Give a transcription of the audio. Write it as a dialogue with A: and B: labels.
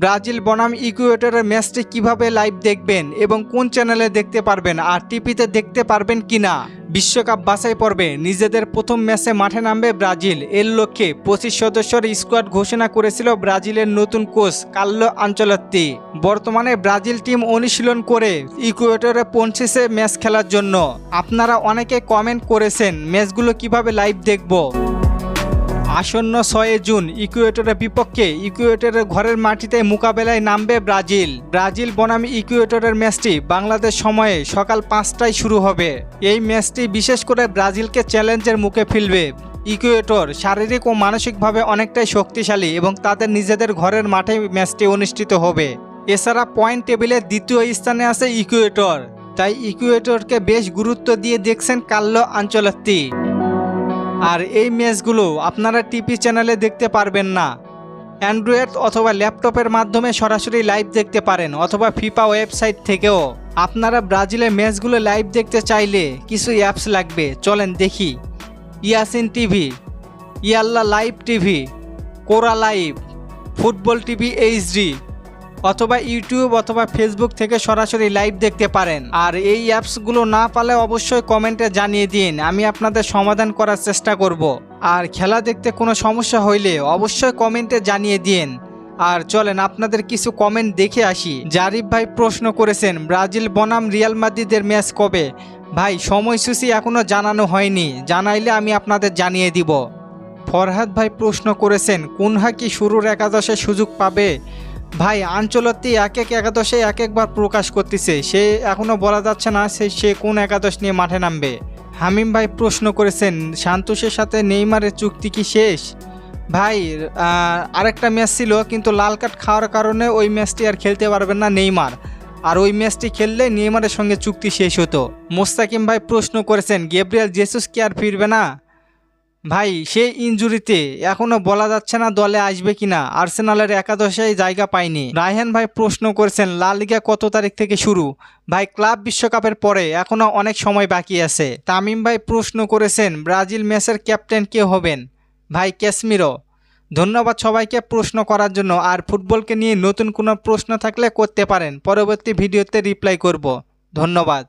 A: Brazil বনাম ইকুয়েটরের ম্যাচটি কীভাবে লাইভ দেখবেন এবং কোন চ্যানেলে দেখতে পারবেন আর টিভিতে দেখতে পারবেন কিনা? বিশ্বকাপ বাছাই পর্বে নিজেদের প্রথম ম্যাচে মাঠে নামবে ব্রাজিল। এর লক্ষ্যে পঁচিশ সদস্যের স্কোয়াড ঘোষণা করেছিল ব্রাজিলের নতুন কোচ কার্লো আঞ্চলত্তি। বর্তমানে ব্রাজিল টিম অনুশীলন করে ইকুয়েটরে পৌঁছেছে ম্যাচ খেলার জন্য। আপনারা অনেকে কমেন্ট করেছেন, ম্যাচগুলো কীভাবে লাইভ দেখব? আসন্ন ছয় জুন ইকুয়েটরের বিপক্ষে ইকুয়েটরের ঘরের মাটিতে মোকাবেলায় নামবে ব্রাজিল। ব্রাজিল বনাম ইকুয়েটরের ম্যাচটি বাংলাদেশ সময়ে সকাল পাঁচটায় শুরু হবে। এই ম্যাচটি বিশেষ করে ব্রাজিলকে চ্যালেঞ্জের মুখে ফেলবে। ইকুয়েটর শারীরিক ও মানসিকভাবে অনেকটাই শক্তিশালী এবং তাদের নিজেদের ঘরের মাঠে ম্যাচটি অনুষ্ঠিত হবে। এছাড়া পয়েন্ট টেবিলের দ্বিতীয় স্থানে আছে ইকুয়েটর। তাই ইকুয়েটরকে বেশ গুরুত্ব দিয়ে দেখছেন কাল্লো আঞ্চলত্তি। আর এই ম্যাচগুলো আপনারা টিভি চ্যানেলে দেখতে পারবেন না। অ্যান্ড্রয়েড অথবা ল্যাপটপের মাধ্যমে সরাসরি লাইভ দেখতে পারেন অথবা ফিফা ওয়েবসাইট থেকেও। আপনারা ব্রাজিলের ম্যাচগুলো লাইভ দেখতে চাইলে কিছু অ্যাপস লাগবে, চলেন দেখি। Yacine TV, Yalla live TV, Kora live, football TV HD অথবা ইউটিউব অথবা ফেসবুক থেকে সরাসরি লাইভ দেখতে পারেন। আর এই অ্যাপসগুলো না পালে অবশ্যই কমেন্টে জানিয়ে দিন, আমি আপনাদের সমাধান করার চেষ্টা করব। আর খেলা দেখতে কোনো সমস্যা হইলে অবশ্যই কমেন্টে জানিয়ে দিন। আর চলেন আপনাদের কিছু কমেন্ট দেখে আসি। জারিফ ভাই প্রশ্ন করেছেন, ব্রাজিল বনাম রিয়াল মাদ্রিদের ম্যাচ কবে? ভাই, সময়সূচি এখনও জানানো হয়নি, জানাইলে আমি আপনাদের জানিয়ে দিব। ফরহাদ ভাই প্রশ্ন করেছেন, কোনহা কি শুরুর একাদশে সুযোগ পাবে? ভাই আঞ্চলতি এক এক একাদশে এক একবার প্রকাশ করতেছে। সে এখনও বলা যাচ্ছে না সে সে কোন একাদশ নিয়ে মাঠে নামবে। হামিম ভাই প্রশ্ন করেছেন সান্তোষের সাথে নেইমারের চুক্তি কি শেষ? ভাই আরেকটা ম্যাচ ছিল, কিন্তু লাল কার্ড খাওয়ার কারণে ওই ম্যাচটি আর খেলতে পারবেন না নেইমার। আর ওই ম্যাচটি খেললে নেইমারের সঙ্গে চুক্তি শেষ হতো। মোস্তাকিম ভাই প্রশ্ন করেছেন, গেব্রিয়াল জেসুস কি আর ফিরবে না? ভাই, সে ইনজুরিতে এখনও বলা যাচ্ছে না দলে আসবে কিনা। আর্সেনালের একাদশেই জায়গা পায়নি। রায়হান ভাই প্রশ্ন করেছেন, লা লিগা কত তারিখ থেকে শুরু? ভাই, ক্লাব বিশ্বকাপের পরে এখনও অনেক সময় বাকি আছে। তামিম ভাই প্রশ্ন করেছেন, ব্রাজিল ম্যাচের ক্যাপ্টেন কে হবেন? ভাই, ক্যাসমিরো। ধন্যবাদ সবাইকে প্রশ্ন করার জন্য। আর ফুটবলকে নিয়ে নতুন কোনো প্রশ্ন থাকলে করতে পারেন। পরবর্তী ভিডিওতে রিপ্লাই করব। ধন্যবাদ।